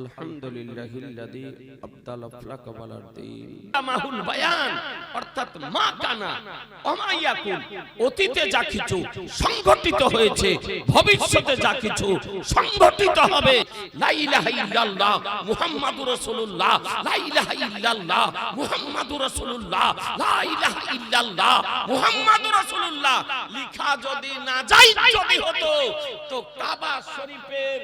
আলহামদুলিল্লাহিল্লাযী ভবিষ্যতে যা কিছু সংগঠিত হবে লা ইলাহা ইল্লাল্লাহ, মুহাম্মাদুর রাসূলুল্লাহ লা ইলাহা ইল্লাল্লাহ, মুহাম্মাদুর রাসূলুল্লাহ লা ইলাহা ইল্লাল্লাহ, মুহাম্মাদুর রাসূলুল্লাহ, লেখা যদি না যাই যদি হতো, তো কাবা শরীফের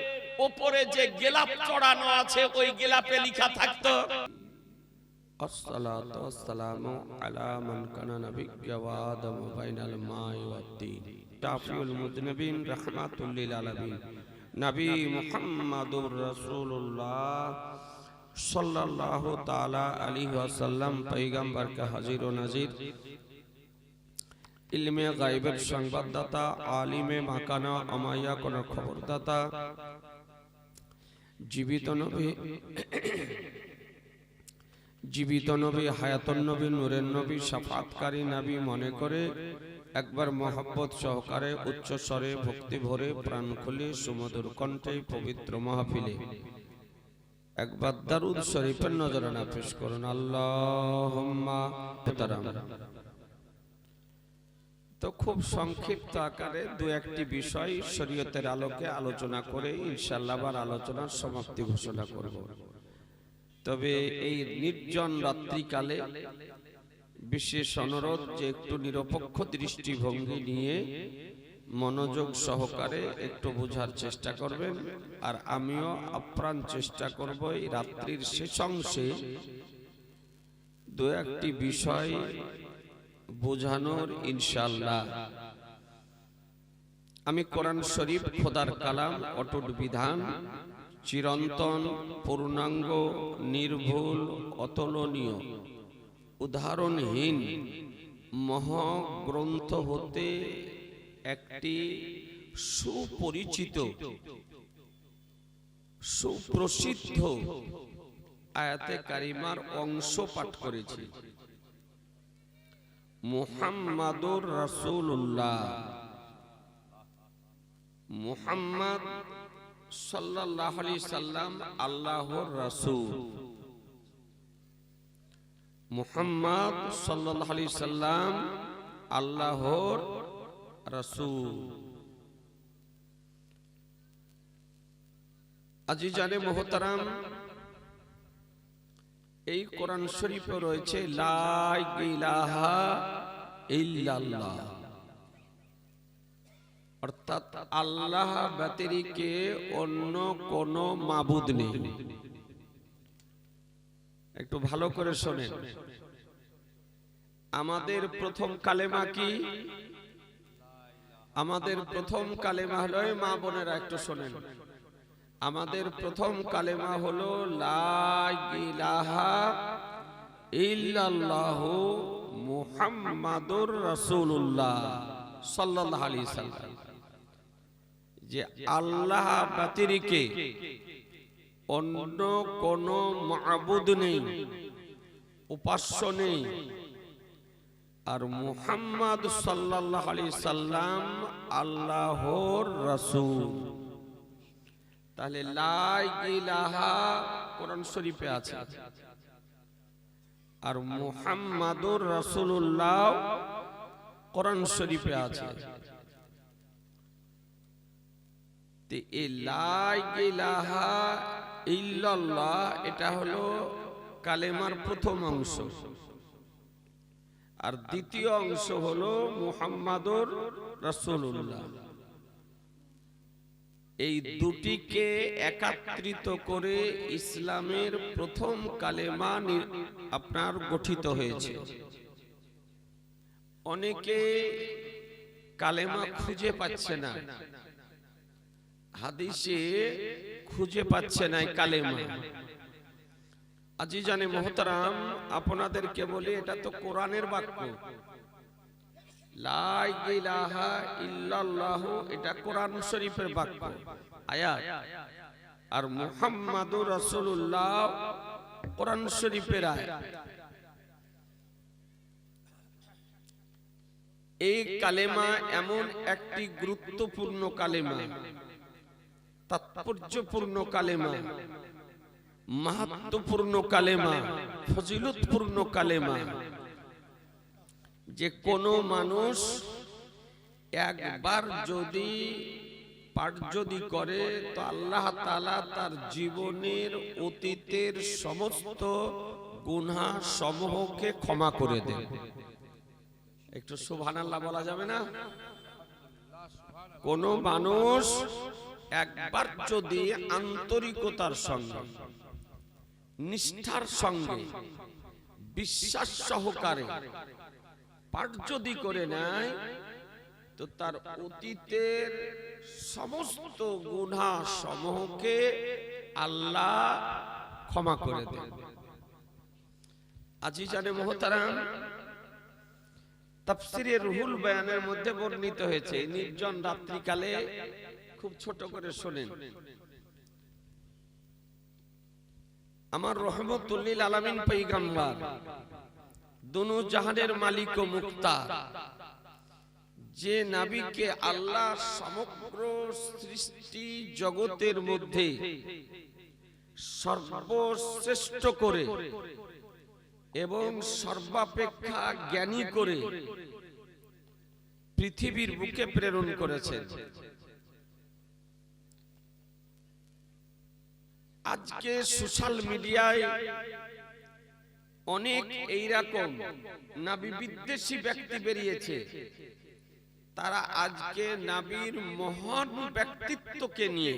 ওপরে যে গেলাপ চড়ানো আছে, ওই গেলাপে লিখা থাকতো নবী সাল্লাল্লাহু হাজির ও ইলমে গায়েবের সংবাদদাতা, আলিমে মাকানা আমাইয়া কোন খবরদাতা জীবিত নবী জীবিত নবী, হায়াতন নবী, নূরের নবী, সাফাতকারী নবী মনে করে একবার মহব্বত সহকারে উচ্চ স্বরে ভক্তি ভরে প্রাণ খুলে সুমধুর কণ্ঠে পবিত্র মাহফিলে একবার দারুদ শরীফের নজরানা পেশ করুন। তারাম তো খুব সংক্ষিপ্ত আকারে দু একটি বিষয় শরীয়তের আলোকে আলোচনা করে ইনশাআল্লাহ আবার আলোচনার সমাপ্তি ঘোষণা করব। তবে এই নির্জন রাত্রিকালে বিশেষ অনুরোধ যে একটু নিরপেক্ষ দৃষ্টিভঙ্গি নিয়ে মনোযোগ সহকারে একটু বোঝার চেষ্টা করবেন আর আমিও আপ্রাণ চেষ্টা করব এই রাত্রির শেষ অংশে দু একটি বিষয় বোঝানোর ইনশাল্লাহ আমি কোরআন শরীফ, খোদার কালাম, অটুট বিধান, চিরন্তন, পূর্ণাঙ্গ, নির্ভুল, অতুলনীয়, উদাহরণহীন, মহাগ্রন্থ হতে একটি সুপরিচিত, সুপ্রসিদ্ধ আয়াতে কারিমার অংশ পাঠ করেছি। মুহাম্মাদুর রাসূলুল্লাহ। মুহাম্মদ সাল্লাল্লাহু আলাইহি সাল্লাম আল্লাহর রাসূল। মুহাম্মদ সাল্লাল্লাহু আলাইহি সাল্লাম আল্লাহর রাসূল। আজিজানে মোহতারাম এই কোরআন শরীফে রয়েছে অর্থাৎ আল্লাহ ব্যতিরিকে অন্য কোন মাবুদ নেই। একটু ভালো করে শোনেন। আমাদের প্রথম কালেমা কি? আমাদের প্রথম কালেমা হলো মা বোনেরা একটু শোনেন। আমাদের প্রথম কালেমা হলো লা ইল্লাল্লাহু মুহাম্মাদুর রাসূলুল্লাহ সাল্লাল্লাহু আলাইহি সাল্লাম। যে আল্লাহ ব্যতিরিকে অন্য কোন মাবুদ নেই উপাস্য নেই। আর মুহাম্মদ সাল্লাল্লাহু আলাইহি সাল্লাম আল্লাহর রাসূল। তাহলে লা ইলাহা কোরআন শরীফে আছে। আর মুহাম্মাদুর রাসূলুল্লাহ কোরআন শরীফে আছে। তে এই লা ইলাহা ইল্লাল্লাহ, এটা হলো কালেমার প্রথম অংশ। আর দ্বিতীয় অংশ হলো মুহাম্মাদুর রাসূলুল্লাহ। এই দুটিকে একাত্রিত করে ইসলামের প্রথম কালেমা আপনার গঠিত হয়েছে। অনেকে কালেমা খুঁজে পাচ্ছে না। হাদিসে খুঁজে পাচ্ছে না কালেমা। আজি জানে মোহতারাম, আপনাদেরকে বলি, এটা তো কোরআনের বাক্য। এটা কোরআন শরীফের বাক্য। আয়াত। আর মুহাম্মাদুর রাসূলুল্লাহ, কোরআন শরীফের এই কালেমা এমন একটি গুরুত্বপূর্ণ কালেমা, তাৎপর্যপূর্ণ কালেমা, মাহাত্মপূর্ণ কালেমা, ফজিলতপূর্ণ কালেমা। যে কোনো মানুষ একবার যদি পাঠ যদি করে তো আল্লাহ তাআলা তার জীবনের অতীতের সমস্ত গুনাহ সমূহকে ক্ষমা করে দেন একটু সুবহানাল্লাহ বলা যাবে না? কোন মানুষ একবার যদি আন্তরিকতার সঙ্গে নিষ্ঠার সঙ্গে বিশ্বাস সহকারে পাঠ যদি করে নেয়, তো তার অতীতের সমস্ত গুণা সমূহকে আল্লাহ ক্ষমা করে দেন। আজি জানে মোহতারাম, তাফসিরে রুহুল বয়ানের মধ্যে বর্ণিত হয়েছে নির্জন রাত্রিকালে খুব ছোট করে শোনেন। আমার রহমতুল্লিল আলামিন পৈগম্বর দুনু জাহানের মালিক ও মুক্তার। যে নাবিকে আল্লাহ সমগ্র সৃষ্টি জগতের মধ্যে সর্বশ্রেষ্ঠ করে এবং সর্বাপেক্ষা জ্ঞানী করে পৃথিবীর বুকে প্রেরণ করেছেন। আজকে সোশ্যাল মিডিয়ায় অনেক এইরকম নাবি বিদ্বেষী ব্যক্তি বেরিয়েছে। তারা আজকে নাবির মহান ব্যক্তিত্বকে নিয়ে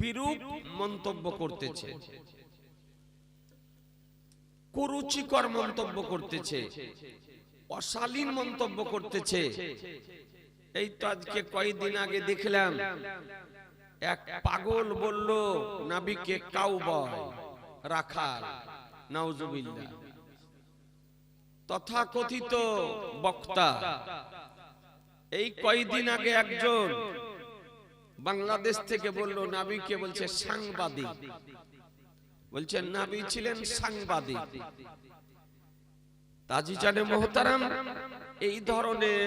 বিরূপ মন্তব্য করতেছে। কুরুচিকর মন্তব্য করতেছে। অশালীন মন্তব্য করতেছে। এই তো আজকে কয়েকদিন আগে দেখলাম এক পাগল বলল নাবিকে কাউবয় রাখাল। নাউজুবিল্লাহ। তথাকথিত বক্তা। এই কয়েকদিন আগে একজন বাংলাদেশ থেকে বলল নাবিকে বলছে সাংবাদিক। বলছে নাবি ছিলেন সাংবাদিক। তাজি জানে মোহতারাম এই ধরনের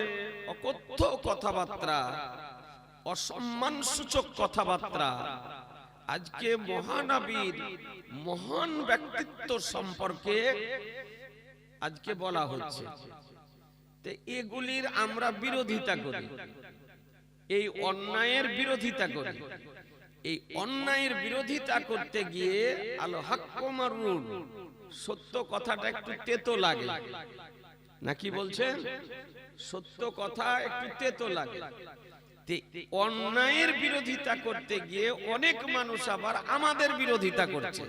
অকথ্য কথাবার্তা অসম্মান সূচক কথাবার্তা আজকে মহানবীর মহান ব্যক্তিত্ব সম্পর্কে আজকে বলা হচ্ছে। এগুলির আমরা বিরোধিতা করি। এই অন্যায়ের বিরোধিতা করি। এই অন্যায়ের বিরোধিতা করতে গিয়ে আলো হাক্কমারুন সত্য কথাটা একটু তেতো লাগে। নাকি বলছেন? সত্য কথা একটু তেতো লাগে। অন্যায়ের বিরোধিতা করতে গিয়ে অনেক মানুষ আবার আমাদের বিরোধিতা করছে।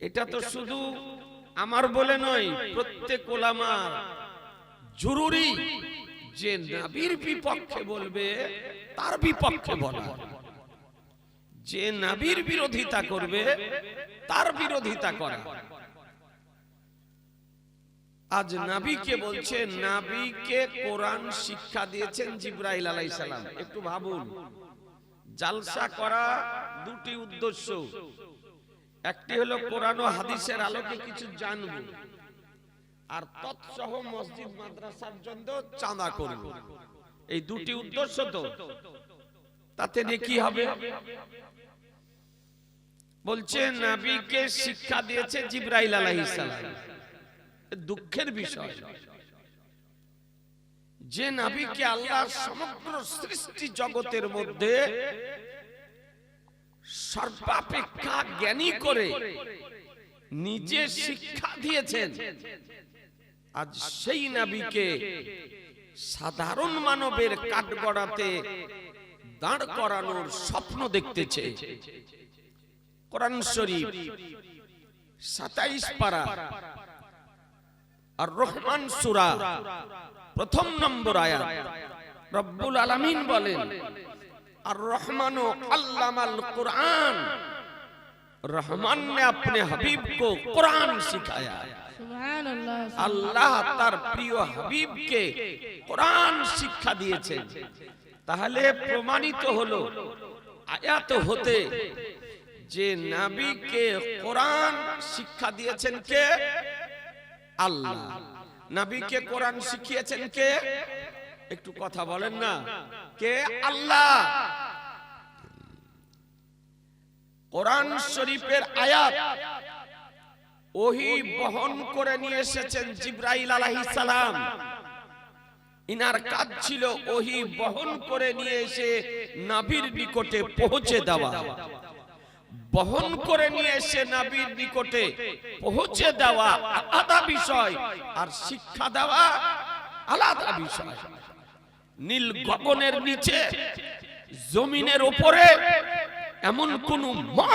এটা তো শুধু আমার বলে নয়, প্রত্যেক ওলামার জরুরি যে নাবির বিপক্ষে বলবে, তার বিপক্ষে বলা। যে নাবির বিরোধিতা করবে, তার বিরোধিতা করা। আজ নাবিকে বলছে নাবিকে কোরআন শিক্ষা দিয়েছেন জিব্রাইল আলাই সালাম। একটু ভাবুন জালসা করা দুটি উদ্দেশ্য। একটি হলো কোরআন ও হাদিসের আলোকে কিছু জানব। আর তৎসহ মসজিদ মাদ্রাসার জন্য চাঁদা করব। এই দুটি উদ্দেশ্য তো। তাতে নিয়ে কি হবে? বলছে নাবিকে শিক্ষা দিয়েছে জিব্রাইল আলাইহিস সালাম। দুঃখের বিষয়। যে নাবিকে আল্লাহ সমগ্র সৃষ্টি জগতের মধ্যে সর্বাপেক্ষা জ্ঞানী করে নিজে শিক্ষা দিয়েছেন, আজ সেই নাবিকে সাধারণ মানবের কাঠগড়াতে দাঁড় করানোর স্বপ্ন দেখতেছে। কোরআন শরীফ সাতাইশ পারা আর রহমান সুরা প্রথম নম্বর আয়াত রব্বুল আলামিন বলেন আর রহমান আল্লামাল कुरान रहमान ने अपने हबीब को कुरान सिखाया সুবহান আল্লাহ আল্লাহ তার প্রিয় হাবিবকে কোরআন শিক্ষা দিয়েছেন তাহলে প্রমাণিত হলো আয়াত হতে যে নাবিকে কোরআন শিক্ষা দিয়েছেন কে আল্লাহ। নবীকে কোরআন শিখিয়েছেন কে? একটু কথা বলেন না। কে? আল্লাহ। কোরআন শরীফের আয়াত ওহি বহন করে নিয়ে এসেছেন জিব্রাইল আলাইহিস সালাম। ইনার কাজ ছিল ওহি বহন করে নিয়ে এসে নাবির নিকটে পৌঁছে দেওয়া। বহন করে নিয়ে এসে নাবির নিকটে পৌঁছে দেওয়া আলাদা বিষয় আর শিক্ষা দেওয়া আলাদা বিষয়। নীল গগনের নিচে, জমিনের উপরে এমন কোন মা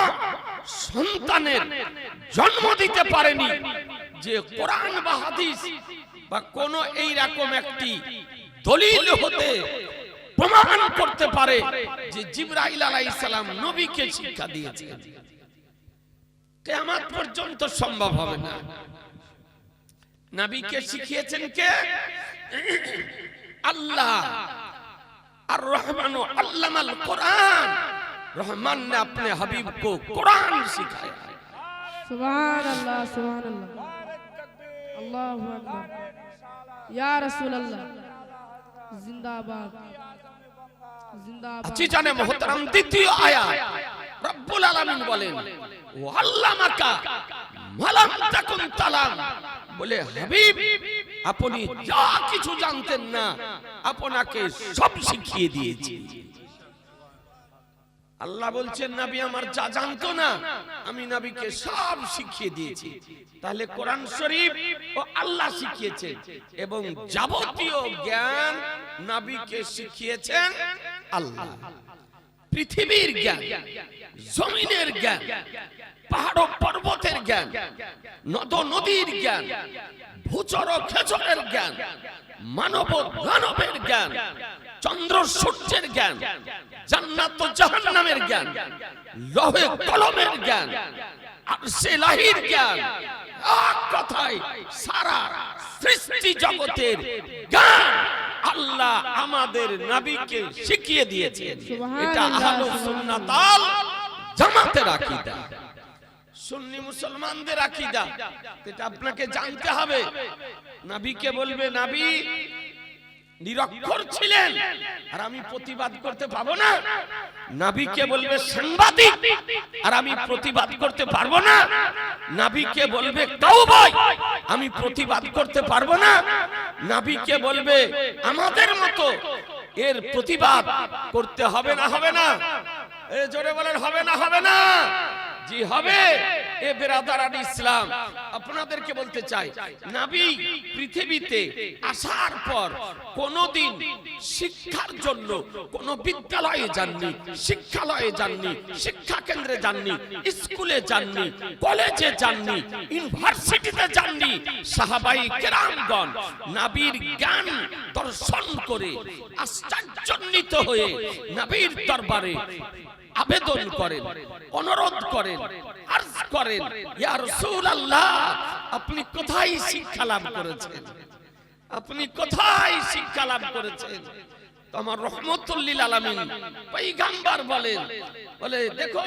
সন্তানের জন্ম দিতে পারেনি যে কোরআন বা হাদিস বা কোন এই রকম একটি দলিল হতে প্রমাণ করতে পারে যে জিব্রাইল আলাইহিস সালাম নবীকে শিক্ষা দিয়েছেন কিয়ামত পর্যন্ত সম্ভব হবে না নবীকে শিখিয়েছেন কে আল্লাহ আর রহমান আল্লামাল কোরআন रहमान ने अपने हबीब को कुरान सिखाया सुभान अल्लाह सुभान अल्लाह अल्लाह अकबर या रसूल अल्लाह जिंदाबाद জিজানে মোহতারাম দ্বিতীয় আয়া রব্বুল আলামিন বলেন, ও আল্লামাকা, মালাম তাকুন তালাম। বলে, হাবিব, আপনি যা কিছু জানতেন না, আপনাকে সব শিখিয়ে দিয়েছি। আল্লাহ বলছেন, নাবি আমার যা জানতো না, আমি নাবিকে সব শিখিয়ে দিয়েছি। তাহলে কোরআন শরীফ ও আল্লাহ শিখিয়েছেন এবং যাবতীয় জ্ঞান নাবিকে শিখিয়েছেন। আল্লাহ। পৃথিবীর জ্ঞান, জমিনের জ্ঞান, পাহাড় পর্বতের জ্ঞান, নদ নদীর জ্ঞান, ভূচর খেচরের জ্ঞান, মানব ও দানবের জ্ঞান, চন্দ্র সূর্যের জ্ঞান, জান্নাত জাহান্নামের জ্ঞান, লহে কলমের জ্ঞান আর সেলাহির জ্ঞান, এক কথায় সারা সৃষ্টি জগতের জ্ঞান। আল্লাহ আমাদের নবীকে শিখিয়ে দিয়েছে। এটা আহলুস সুন্নাত আল জামাতের আকীদা। সুন্নি মুসলমানদের আকীদা। এটা আপনাকে জানতে হবে। নবীকে বলবে নবী নিরক্ষর ছিলেন আর আমি প্রতিবাদ করতে পারব না। নাবিকে বলবে সাংবাদিক আর আমি প্রতিবাদ করতে পারব না। নাবিকে বলবে কাউবয় আমি প্রতিবাদ করতে পারব না। নাবিকে বলবে আমাদের মতো এর প্রতিবাদ করতে হবে না। হবে না। এ জোরে বলেন হবে না হবে না। জি হবে। এ বেরাদারান ইসলাম, আপনাদেরকে বলতে চাই, নবী, পৃথিবীতে আসার পর কোনদিন শিক্ষার জন্য কোন বিদ্যালয়ে যাননি, শিক্ষালয়ে যাননি, শিক্ষা কেন্দ্রে যাননি, স্কুলে যাননি, কলেজে যাননি, ইউনিভার্সিটিতে যাননি, সাহাবাই কেরামগণ নবীর জ্ঞান দর্শন করে আশ্চর্যান্বিত হয়ে নবীর দরবারে আবেদন করেন অনুরোধ করেন আরজ করেন ইয়া রাসূলুল্লাহ আপনি কোথায় শিক্ষা লাভ করেছেন? আপনি কোথায় শিক্ষা লাভ করেছেন? তো আমার রহমতুল্লিল আলামিন পয়গাম্বার বলেন বলে দেখো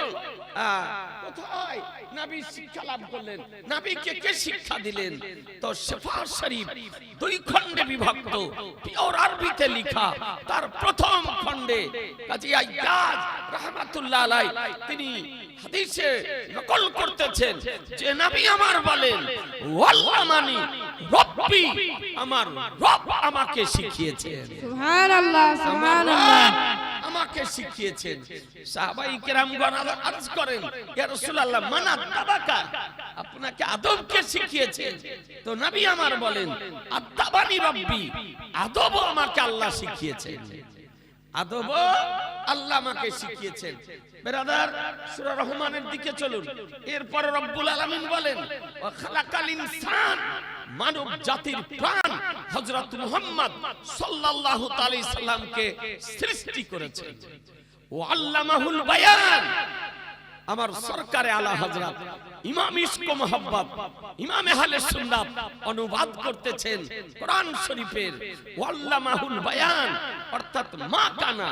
কোথায় নবী শিক্ষা লাভ করলেন? নবীকে কে শিক্ষা দিলেন? তো শেফা শরীফ দুই খণ্ডে বিভক্ত পিওর আরবিতে লেখা তার প্রথম খণ্ডে কাজী আইয়াজ রাহমাতুল্লাহ আলাই তিনি হাদিসে নকল করতেছেন যে নবী আমার বলেন ওয়াল্লাহ মানি রব্বি আমার রব আমাকে শিখিয়েছেন। সুবহানাল্লাহ সুবহানাল্লাহ। আমাকে শিখিয়েছেন। সাহাবাই কেরামগণ আরজ করেন ইয়া রাসূলুল্লাহ মানা তাবাকা আপনাকে আদবকে শিখিয়েছেন। তো নবী আমার বলেন আত্তাবানি রব্বি আদব আমাকে আল্লাহ শিখিয়েছেন। আদব আল্লাহ আমাকে শিখিয়েছেন। বেরাদার, সূরা রহমানের দিকে চলুন। এরপর রব্বুল আলামিন বলেন খালাকাল ইনসান, মানব জাতির প্রাণ হযরত মুহাম্মদ সাল্লাল্লাহু তাআলা সাল্লামকে সৃষ্টি করেছেন ও আল্লামাহুল বায়ান, আমার সরকারে আলা হযরত ইমাম ইসকো মোহাব্বত ইমাম আহলে সুন্নাত অনুবাদ করতেছেন কোরআন শরীফের ওয়াল্লামাহুল বায়ান অর্থাৎ মা কানা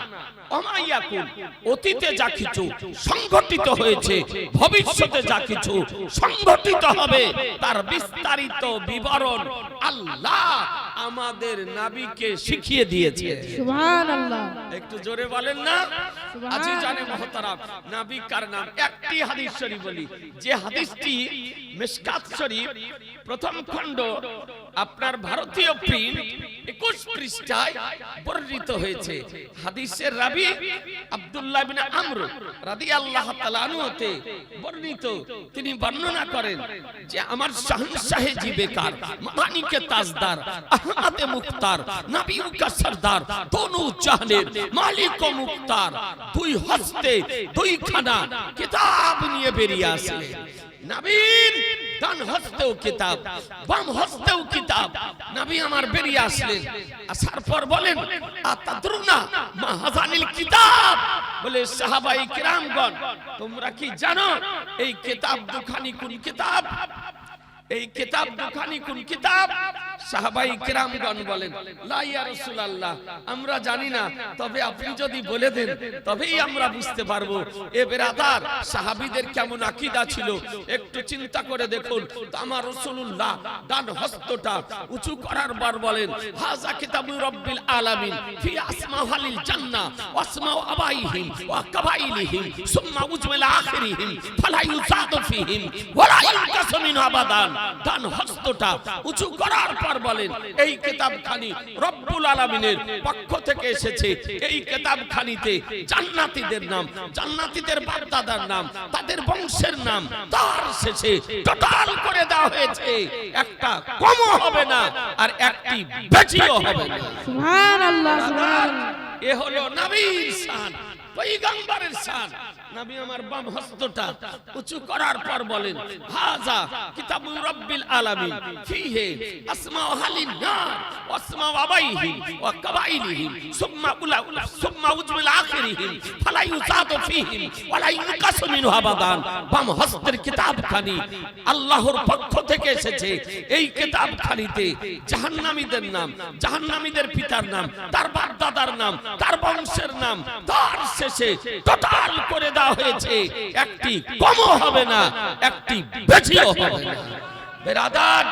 অমাইয়াকুন অতীতে যা কিছু সংঘটিত হয়েছে ভবিষ্যতে যা কিছু হবে তার বিস্তারিত বিবরণ আল্লাহ আমাদের নাবিকে শিখিয়ে দিয়েছে। একটু জোরে বলেন না? আজি জানে মহতারাম নাবি কার নাম? একটি হাদিস শরীফ বলি যে হাদিসটি মিশকাত শরীফ, প্রথম খণ্ড, আপনার ভারতীয় প্রিন্ট একুশ পৃষ্ঠায় বর্ণিত হয়েছে। হাদিসের রাবি আব্দুল্লাহ আমর বর্ণিত। তিনি বর্ণনা করেন যে, আমার শাহনশাহে জি বেকার মাদানিকে তাজদার, আহমদে মুখতার নবী কা সরদার, দোনো জাহানের মালিক ও মুখতার দুই হস্তে দুই খানা কিতাব নিয়ে বেরিয়ে আসলেন। নবীন ডান হস্তেও কিতাব, বাম হস্তেও কিতাব। নবী আমার বেরিয়ে আসলেন। আসার পর বলেন, আতাদরুনা মা হাজানিল কিতাব? বলে, সাহাবাই কিরামগণ, তোমরা কি জানো এই কিতাব দুখানি কোন কিতাব? এই কিতাব দুখানি কোন কিতাব? সাহাবাই কিরামগণ বলেন, লা ইয়া রাসূলুল্লাহ, আমরা জানি না, তবে আপনি যদি বলে দেন, তবেই আমরা বুঝতে পারব। এ বেরাদার, সাহাবীদের কেমন আকীদা ছিল? একটু চিন্তা করে দেখুন। আমার রাসূলুল্লাহ ডান হস্তটা উঁচু করার পর বলেন, হাযা কিতাবু রাব্বিল আলামিন, ফি আসমাহালিল জান্নাহ ওয়াসমাউ আবাইহিম, ওয়া কাবাইলিহিম, সুম্মা উজমিল আখিরিহিম, ফালা ইউসাদু ফিহিম ওয়ালা ইউকাসু মিনহু আবাদান। ডান হস্তটা উঁচু করার পর বলেন এই কিতাবখানি রব্বুল আলামিনের পক্ষ থেকে এসেছে। এই কিতাবখানিতে জান্নাতীদের নাম জান্নাতীদের বাপদাদার নাম তাদের বংশের নাম তার শেষে টোটাল করে দেওয়া হয়েছে। একটা কমও হবে না আর একটি বেশিও হবে না। সুবহান এ হলো নবীর শান পয়গম্বরের শান। নবী আমার বাম হস্তটা উঁচু করার পর বলেন, হাজা কিতাবু রাব্বিল আলামিন, ফিহি আসমাউ হালিন নার, ওয়াসমাউ আবাইহিম ওয়া কাবাইলিহিম সুম্মা উলা, সুম্মা উজমিল আখিরিহিম ফালা ইউসাদু ফিহিম, ওয়ালা ইউকাসু মিনহু আবাদান। বাম হস্তের কিতাবখানি আল্লাহর পক্ষ থেকে এসেছে। এই কিতাবখানিতে জাহান্নামীদের নাম, জাহান্নামীদের পিতার নাম, তার বাপ দাদার নাম, তার বংশের নাম, তার শেষে টোটাল করে দেওয়া হয়েছে একটি কমও হবে না একটি বেশিও হবে না। বেরাদার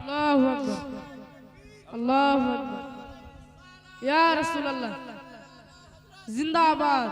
আল্লাহু আকবার। আল্লাহু আকবার। ইয়া রাসূলুল্লাহ। জিন্দাবাদ।